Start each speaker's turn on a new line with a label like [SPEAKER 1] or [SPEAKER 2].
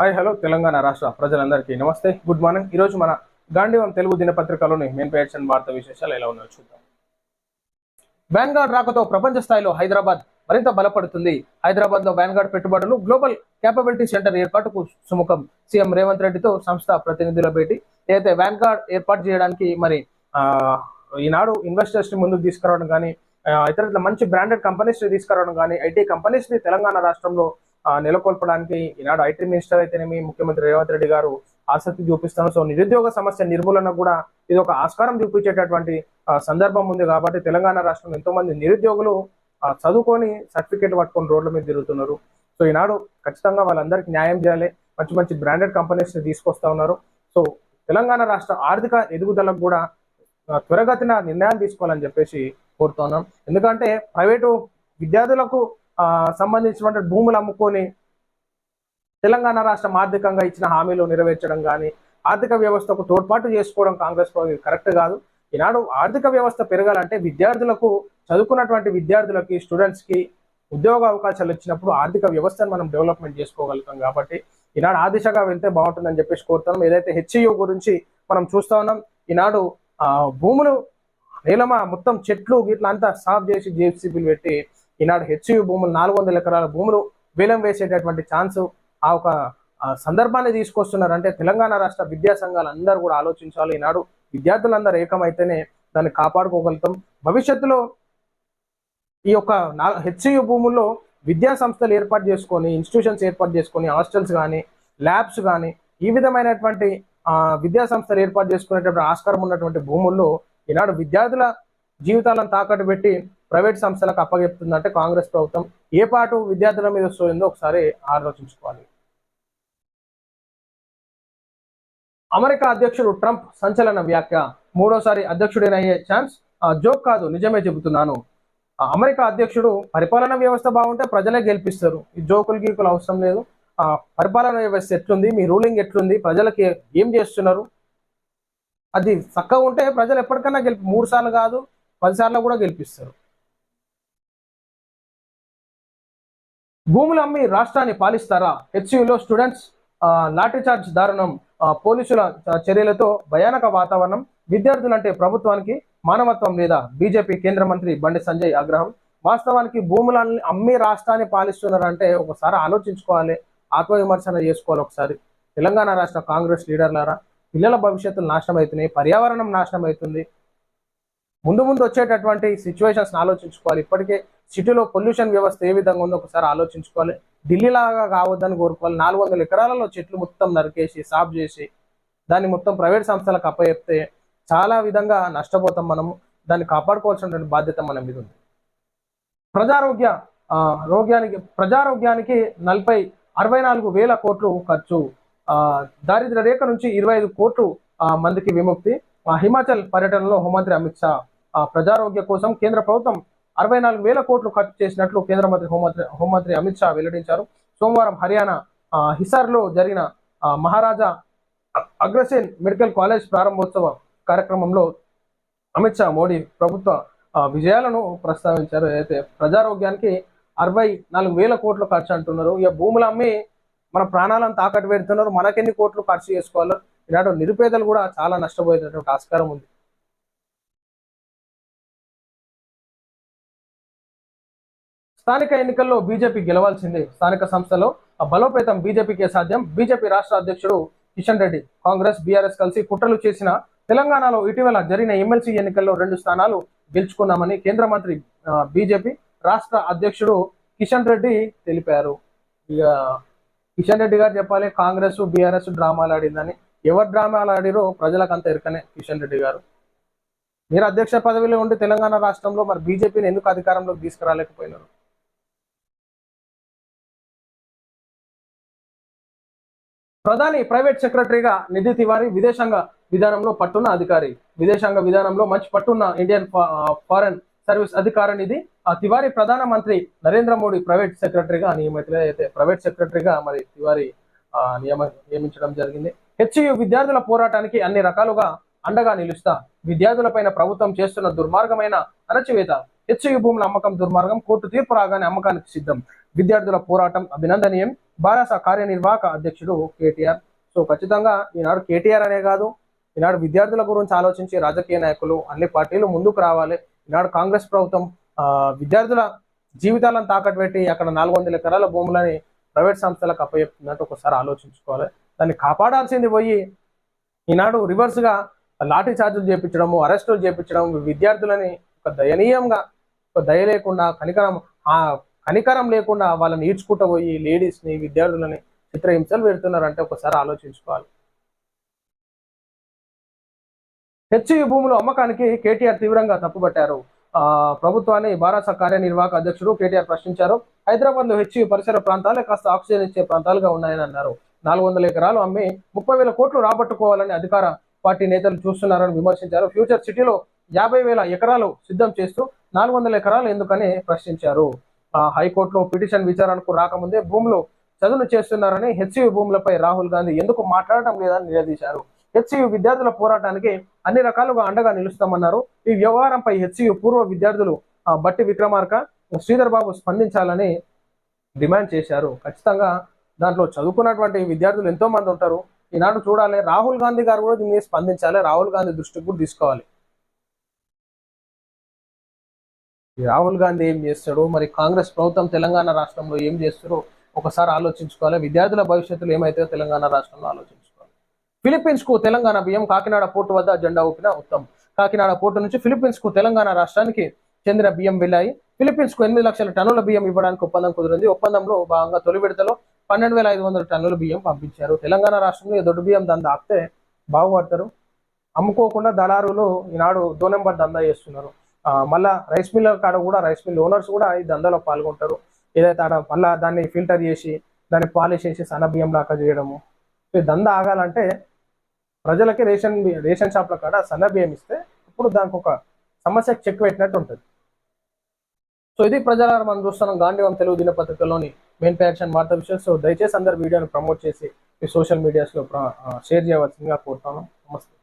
[SPEAKER 1] Hi hello Telangana రాష్ట్ర ప్రజలందరికీ నమస్తే. Good morning. ఈరోజు మన గాంధీవం తెలుగు దినపత్రికలోని మెయిన్ పేజ్ అండ్ విశేషాలు ఎలా ఉన్నాయో చూద్దాం. వ్యాన్గార్డ్ రాకతో ప్రపంచ స్థాయిలో హైదరాబాద్ మరింత బలపడుతుంది. హైదరాబాద్లో వ్యాన్గార్డ్ పెట్టుబడులు గ్లోబల్ క్యాపబిలిటీ సెంటర్ ఏర్పాటుకు సుముఖం. సీఎం రేవంత్ రెడ్డితో సంస్థ ప్రతినిధుల భేటీ. ఏదైతే వ్యాన్గార్డ్ ఏర్పాటు చేయడానికి మరి ఈనాడు ఇన్వెస్టర్స్ని ముందుకు తీసుకురావడం కానీ ఇతర మంచి బ్రాండెడ్ కంపెనీస్ని తీసుకురావడం కానీ ఐటీ కంపెనీస్ని తెలంగాణ రాష్ట్రంలో నెలకొల్పడానికి ఈనాడు ఐటీ మినిస్టర్ అయితేనేమి ముఖ్యమంత్రి రేవంత్ రెడ్డి గారు ఆసక్తి చూపిస్తాను సో నిరుద్యోగ సమస్య నిర్మూలన కూడా ఇది ఒక ఆస్కారం చూపించేటటువంటి సందర్భం ఉంది కాబట్టి తెలంగాణ రాష్ట్రం ఎంతో మంది నిరుద్యోగులు చదువుకొని సర్టిఫికేట్ పట్టుకొని రోడ్ల మీద తిరుగుతున్నారు. సో ఈనాడు ఖచ్చితంగా వాళ్ళందరికీ న్యాయం చేయాలి. మంచి మంచి బ్రాండెడ్ కంపెనీస్ తీసుకొస్తా ఉన్నారు. సో తెలంగాణ రాష్ట్ర ఆర్థిక ఎదుగుదలకు కూడా త్వరగతిన నిర్ణయాలు తీసుకోవాలని చెప్పేసి కోరుతున్నాం ఎందుకంటే ప్రైవేటు విద్యార్థులకు సంబంధించినటువంటి భూములు అమ్ముకొని తెలంగాణ రాష్ట్రం ఆర్థికంగా ఇచ్చిన హామీలు నెరవేర్చడం కానీ ఆర్థిక వ్యవస్థకు తోడ్పాటు చేసుకోవడం కాంగ్రెస్ పార్టీ కరెక్ట్ కాదు. ఈనాడు ఆర్థిక వ్యవస్థ పెరగాలంటే విద్యార్థులకు చదువుకున్నటువంటి విద్యార్థులకి స్టూడెంట్స్కి ఉద్యోగ అవకాశాలు ఇచ్చినప్పుడు ఆర్థిక వ్యవస్థను మనం డెవలప్మెంట్ చేసుకోగలుగుతాం కాబట్టి ఈనాడు ఆ దిశగా వెళ్తే బాగుంటుందని చెప్పేసి కోరుతున్నాం. ఏదైతే హెచ్ఈయు గురించి మనం చూస్తా ఉన్నాం ఈనాడు ఆ భూములు నేలమా మొత్తం చెట్లు గిట్ల అంతా సాఫ్ చేసి జేసీబీలు పెట్టి ఈనాడు హెచ్యు భూములు నాలుగు వందల ఎకరాల భూములు వేలం వేసేటటువంటి ఛాన్స్ ఆ ఒక సందర్భాన్ని తీసుకొస్తున్నారు. అంటే తెలంగాణ రాష్ట్ర విద్యా సంఘాలు అందరూ కూడా ఆలోచించాలి. ఈనాడు విద్యార్థులందరూ ఏకమైతేనే దాన్ని కాపాడుకోగలుగుతాం. భవిష్యత్తులో ఈ యొక్క హెచ్యు భూముల్లో విద్యా సంస్థలు ఏర్పాటు చేసుకొని ఇన్స్టిట్యూషన్స్ ఏర్పాటు చేసుకొని హాస్టల్స్ కానీ ల్యాబ్స్ కానీ ఈ విధమైనటువంటి విద్యా సంస్థలు ఏర్పాటు చేసుకునేటటువంటి ఆస్కారం ఉన్నటువంటి భూముల్లో ఈనాడు విద్యార్థుల జీవితాలను తాకట్టు పెట్టి ప్రైవేట్ సంస్థలకు అప్పగెప్తుందంటే కాంగ్రెస్ ప్రభుత్వం ఏ పాటు విద్యార్థుల మీద వస్తుందో ఒకసారి ఆలోచించుకోవాలి. అమెరికా అధ్యక్షుడు ట్రంప్ సంచలన వ్యాఖ్య. మూడోసారి అధ్యక్షుడేనయ్యే ఛాన్స్ ఆ, జోక్ కాదు నిజమే చెబుతున్నాను. ఆ, అమెరికా అధ్యక్షుడు పరిపాలన వ్యవస్థ బాగుంటే ప్రజలే గెలిపిస్తారు. ఈ జోకులు గీకులు అవసరం లేదు. ఆ, పరిపాలన వ్యవస్థ ఎట్లుంది? మీ రూలింగ్ ఎట్లుంది? ప్రజలకి ఏం చేస్తున్నారు? అది చక్కగా ఉంటే ప్రజలు ఎప్పటికైనా గెలిపి మూడు సార్లు కాదు పది సార్లు కూడా గెలిపిస్తారు. భూములు అమ్మి రాష్ట్రాన్ని పాలిస్తారా? హెచ్యులో స్టూడెంట్స్ ఆ, లాఠీ చార్జ్ దారుణం పోలీసుల చర్యలతో భయానక వాతావరణం. విద్యార్థులంటే ప్రభుత్వానికి మానవత్వం లేదా? బీజేపీ కేంద్ర మంత్రి బండి సంజయ్ ఆగ్రహం. వాస్తవానికి భూములని అమ్మి రాష్ట్రాన్ని పాలిస్తున్నారంటే ఒకసారి ఆలోచించుకోవాలి. ఆత్మవిమర్శన చేసుకోవాలి ఒకసారి. తెలంగాణ రాష్ట్ర కాంగ్రెస్ లీడర్లారా పిల్లల భవిష్యత్తులు నాశనం అవుతున్నాయి పర్యావరణం నాశనం అవుతుంది. ముందు ముందు వచ్చేటటువంటి సిచ్యువేషన్స్ ఆలోచించుకోవాలి. ఇప్పటికే సిటీలో పొల్యూషన్ వ్యవస్థ ఏ విధంగా ఉందో ఒకసారి ఆలోచించుకోవాలి. ఢిల్లీ లాగా కావద్దని కోరుకోవాలి. నాలుగు వందల ఎకరాలలో చెట్లు మొత్తం నరికేసి సాఫ్ చేసి దాన్ని మొత్తం ప్రైవేట్ సంస్థలకు అప్పచెప్తే చాలా విధంగా నష్టపోతాం మనము. దాన్ని కాపాడుకోవాల్సినటువంటి బాధ్యత మన మీద ఉంది. ప్రజారోగ్య రోగ్యానికి ప్రజారోగ్యానికి నలభై అరవై నాలుగు వేల కోట్లు ఖర్చు. ఆ, రేఖ నుంచి ఇరవై ఐదు కోట్లు మందికి విముక్తి. ఆ, హిమాచల్ పర్యటనలో హోంమంత్రి అమిత్ షా ఆ, ప్రజారోగ్య కోసం కేంద్ర ప్రభుత్వం అరవై నాలుగు వేల కోట్లు ఖర్చు చేసినట్లు కేంద్ర మంత్రి హోంమంత్రి హోంమంత్రి అమిత్ షా వెల్లడించారు. సోమవారం హర్యానా హిసార్లో జరిగిన మహారాజా అగ్రసేన్ మెడికల్ కాలేజ్ ప్రారంభోత్సవ కార్యక్రమంలో అమిత్ షా మోడీ ప్రభుత్వ విజయాలను ప్రస్తావించారు. అయితే ప్రజారోగ్యానికి అరవై నాలుగు వేల కోట్లు ఖర్చు అంటున్నారు. ఇక భూములు అమ్మి మన ప్రాణాలను తాకట్టు పెడుతున్నారు. మనకెన్ని కోట్లు ఖర్చు చేసుకోవాలో. ఈనాడు నిరుపేదలు కూడా చాలా నష్టపోయేటటువంటి ఆస్కారం ఉంది. స్థానిక ఎన్నికల్లో బీజేపీ గెలవాల్సిందే. స్థానిక సంస్థలో ఆ బలోపేతం బీజేపీకే సాధ్యం. బీజేపీ రాష్ట్ర అధ్యక్షుడు కిషన్ రెడ్డి కాంగ్రెస్ బీఆర్ఎస్ కలిసి కుట్రలు చేసిన తెలంగాణలో ఇటీవల జరిగిన ఎమ్మెల్సీ ఎన్నికల్లో రెండు స్థానాలు గెలుచుకున్నామని కేంద్ర మంత్రి బీజేపీ రాష్ట్ర అధ్యక్షుడు కిషన్ రెడ్డి తెలిపారు. ఇక కిషన్ రెడ్డి గారు చెప్పాలి కాంగ్రెస్ బీఆర్ఎస్ డ్రామాలు ఆడిందని. ఎవరు డ్రామాలు ఆడిరో ప్రజలకు అంత ఎరకనే కిషన్ రెడ్డి గారు. మీరు అధ్యక్ష పదవిలో ఉండి తెలంగాణ రాష్ట్రంలో మరి బీజేపీని ఎందుకు అధికారంలోకి తీసుకురాలేకపోయినారు? ప్రధాని ప్రైవేట్ సెక్రటరీగా నిధి తివారీ విదేశాంగ విధానంలో పట్టున్న అధికారి. విదేశాంగ విధానంలో మంచి పట్టున్న ఇండియన్ ఫారెన్ సర్వీస్ అధికార ఇది ఆ తివారీ ప్రధాన మంత్రి నరేంద్ర మోడీ ప్రైవేట్ సెక్రటరీగా నియమితులే అయితే ప్రైవేట్ సెక్రటరీగా మరి తివారీ నియమ నియమించడం జరిగింది. హెచ్యు విద్యార్థుల పోరాటానికి అన్ని రకాలుగా అండగా నిలుస్తా విద్యార్థులపైన ప్రభుత్వం చేస్తున్న దుర్మార్గమైన అణచివేత హెచ్యు భూముల అమ్మకం దుర్మార్గం కోర్టు తీర్పు రాగానే అమ్మకానికి సిద్ధం. విద్యార్థుల పోరాటం అభినందనీయం. బారాస కార్యనిర్వాహక అధ్యక్షుడు కేటీఆర్. సో ఖచ్చితంగా ఈనాడు కేటీఆర్ అనే కాదు ఈనాడు విద్యార్థుల గురించి ఆలోచించి రాజకీయ నాయకులు అన్ని పార్టీలు ముందుకు రావాలి. ఈనాడు కాంగ్రెస్ ప్రభుత్వం విద్యార్థుల జీవితాలను తాకట్టు పెట్టి అక్కడ నాలుగు వందల ఎకరాల భూములని ప్రైవేట్ సంస్థలకు అప్పచెప్తున్నట్టు ఒకసారి ఆలోచించుకోవాలి. దాన్ని కాపాడాల్సింది పోయి ఈనాడు రివర్స్గా లాఠీ ఛార్జీలు చేపించడము అరెస్టులు చేపించడం విద్యార్థులని ఒక దయనీయంగా దయ లేకుండా కనికరం ఆ కనికరం లేకుండా వాళ్ళని ఈడ్చుకుంటూ పోయి లేడీస్ని విద్యార్థులని చిత్రహింసలు పెడుతున్నారంటే ఒకసారి ఆలోచించుకోవాలి. హెచ్యు భూములు అమ్మకానికి కేటీఆర్ తీవ్రంగా తప్పుపట్టారు. ఆ ప్రభుత్వాన్ని భారత కార్యనిర్వాహక అధ్యక్షుడు కేటీఆర్ ప్రశ్నించారు. హైదరాబాద్లో హెచ్యు పరిసర ప్రాంతాలే కాస్త ఆక్సిజన్ ఇచ్చే ప్రాంతాలుగా ఉన్నాయని అన్నారు. నాలుగు వందల ఎకరాలు అమ్మి ముప్పై వేల కోట్లు రాబట్టుకోవాలని అధికార పార్టీ నేతలు చూస్తున్నారని విమర్శించారు. ఫ్యూచర్ సిటీలో యాభై వేల ఎకరాలు సిద్ధం చేస్తూ నాలుగు వందల ఎకరాలు ఎందుకని ప్రశ్నించారు. ఆ హైకోర్టులో పిటిషన్ విచారణకు రాకముందే భూములు చదువులు చేస్తున్నారని హెచ్సియు భూములపై రాహుల్ గాంధీ ఎందుకు మాట్లాడటం లేదని నిలదీశారు. హెచ్సియు విద్యార్థుల పోరాటానికి అన్ని రకాలుగా అండగా నిలుస్తామన్నారు. ఈ వ్యవహారంపై హెచ్సియు పూర్వ విద్యార్థులు బట్టి విక్రమార్క శ్రీధర్ బాబు స్పందించాలని డిమాండ్ చేశారు. ఖచ్చితంగా దాంట్లో చదువుకున్నటువంటి విద్యార్థులు ఎంతో మంది ఉంటారు. ఈనాడు చూడాలి రాహుల్ గాంధీ గారు కూడా దీన్ని స్పందించాలి రాహుల్ గాంధీ దృష్టికి కూడా తీసుకోవాలి. రాహుల్ గాంధీ ఏం చేస్తాడు? మరి కాంగ్రెస్ ప్రభుత్వం తెలంగాణ రాష్ట్రంలో ఏం చేస్తారో ఒకసారి ఆలోచించుకోవాలి. విద్యార్థుల భవిష్యత్తులో ఏమైతే తెలంగాణ రాష్ట్రంలో ఆలోచించుకోవాలి. ఫిలిప్పీన్స్కు తెలంగాణ బియ్యం కాకినాడ పోర్టు వద్ద జెండా ఊపిన ఉత్తమ్. కాకినాడ పోర్టు నుంచి ఫిలిప్పీన్స్కు తెలంగాణ రాష్ట్రానికి చెందిన బియ్యం వెళ్ళాయి. ఫిలిప్పీన్స్కు ఎనిమిది లక్షల టన్నుల బియ్యం ఇవ్వడానికి ఒప్పందం కుదిరింది. ఒప్పందంలో భాగంగా తొలి విడతలో పన్నెండు వేల ఐదు వందల టన్నుల బియ్యం పంపించారు. తెలంగాణ రాష్ట్రంలో దొడ్డు బియ్యం దందా ఆపితే బాగుపడతారు. అమ్ముకోకుండా దళారులు ఈనాడు దో నెంబర్ దందా చేస్తున్నారు. మళ్ళా రైస్ మిల్ కాడ కూడా రైస్ మిల్ ఓనర్స్ కూడా ఈ దందాలో పాల్గొంటారు. ఏదైతే ఆడ మళ్ళా దాన్ని ఫిల్టర్ చేసి దాన్ని పాలిష్ చేసి సన్న బియ్యం లాగా చేయడము. ఈ దంద ఆగాలంటే ప్రజలకి రేషన్ రేషన్ షాప్ల కాడ సన్న బియ్యం ఇస్తే ఇప్పుడు దానికి ఒక సమస్య చెక్ పెట్టినట్టు ఉంటుంది. సో ఇది ప్రజలారా మనం చూస్తున్నాం గాంధీవం తెలుగు దినపత్రికలోని మెయిన్ ప్యాక్షన్ వార్త విషయం సో దయచేసి అందరు వీడియోని ప్రమోట్ చేసి మీ సోషల్ మీడియాస్లో షేర్ చేయవలసిందిగా కోరుతాను నమస్తే.